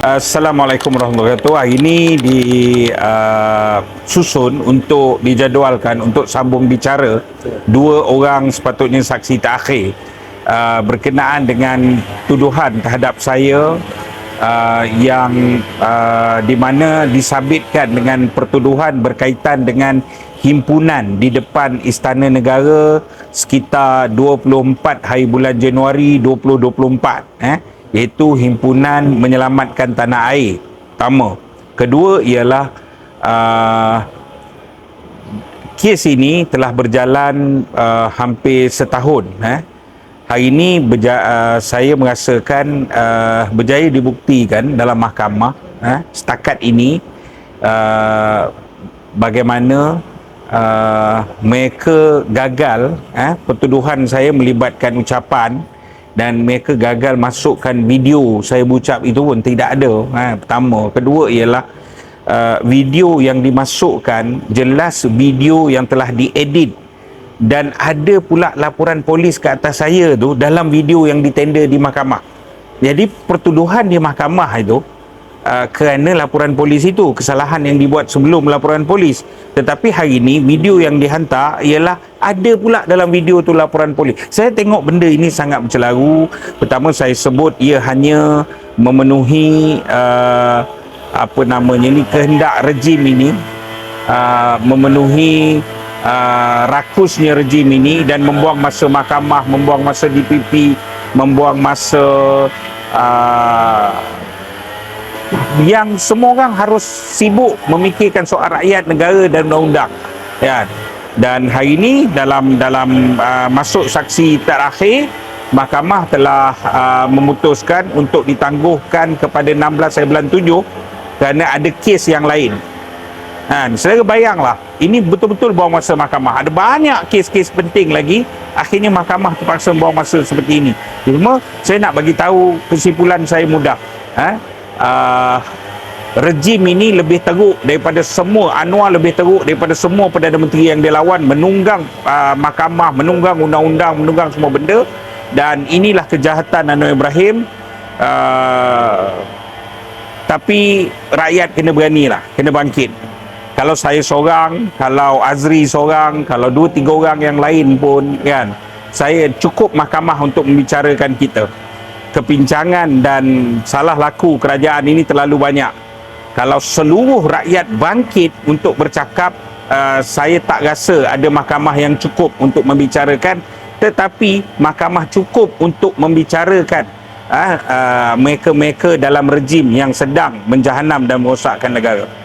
Assalamualaikum warahmatullahi wabarakatuh. Hari ini di uh, susun untuk dijadualkan untuk sambung bicara dua orang sepatutnya saksi terakhir. Uh, berkenaan dengan tuduhan terhadap saya uh, yang uh, di mana disabitkan dengan pertuduhan berkaitan dengan himpunan di depan Istana Negara sekitar 24 hari bulan Januari 2024 eh iaitu himpunan menyelamatkan tanah air. Pertama. Kedua ialah uh, kes ini telah berjalan uh, hampir setahun eh. Hari ini berja, uh, saya merasakan uh, berjaya dibuktikan dalam mahkamah eh setakat ini uh, bagaimana uh, mereka gagal eh pertuduhan saya melibatkan ucapan dan mereka gagal masukkan video. Saya berucap itu pun tidak ada. Ha, pertama. Kedua ialah uh, video yang dimasukkan jelas video yang telah diedit. Dan ada pula laporan polis ke atas saya tu dalam video yang ditender di mahkamah. Jadi pertuduhan di mahkamah itu uh, kerana laporan polis itu kesalahan yang dibuat sebelum laporan polis. Tetapi hari ini video yang dihantar ialah ada pula dalam video tu laporan polis. Saya tengok benda ini sangat bercelaru. Pertama saya sebut ia hanya memenuhi uh, apa namanya ni kehendak rejim ini. Uh, memenuhi uh, rakusnya rejim ini dan membuang masa mahkamah membuang masa DPP membuang masa uh, yang semua orang harus sibuk memikirkan soal rakyat negara dan undang-undang ya dan hari ini dalam dalam uh, masuk saksi terakhir mahkamah telah uh, memutuskan untuk ditangguhkan kepada 16 hari bulan 7 kerana ada kes yang lain Kan, saya bayanglah ini betul-betul buang masa mahkamah. Ada banyak kes-kes penting lagi. Akhirnya mahkamah terpaksa buang masa seperti ini. Cuma saya nak bagi tahu kesimpulan saya mudah. Ha? Uh, rejim ini lebih teruk daripada semua Anwar lebih teruk daripada semua Perdana Menteri yang dia lawan. Menunggang uh, mahkamah, menunggang undang-undang, menunggang semua benda. Dan inilah kejahatan Anwar Ibrahim. Uh, tapi rakyat kena beranilah, kena bangkit. Kalau saya seorang, kalau Azri seorang, kalau dua tiga orang yang lain pun kan, saya cukup mahkamah untuk membicarakan kita. Kepincangan dan salah laku kerajaan ini terlalu banyak. Kalau seluruh rakyat bangkit untuk bercakap, uh, saya tak rasa ada mahkamah yang cukup untuk membicarakan tetapi mahkamah cukup untuk membicarakan uh, uh, mereka-mereka dalam rejim yang sedang menjahanam dan merosakkan negara.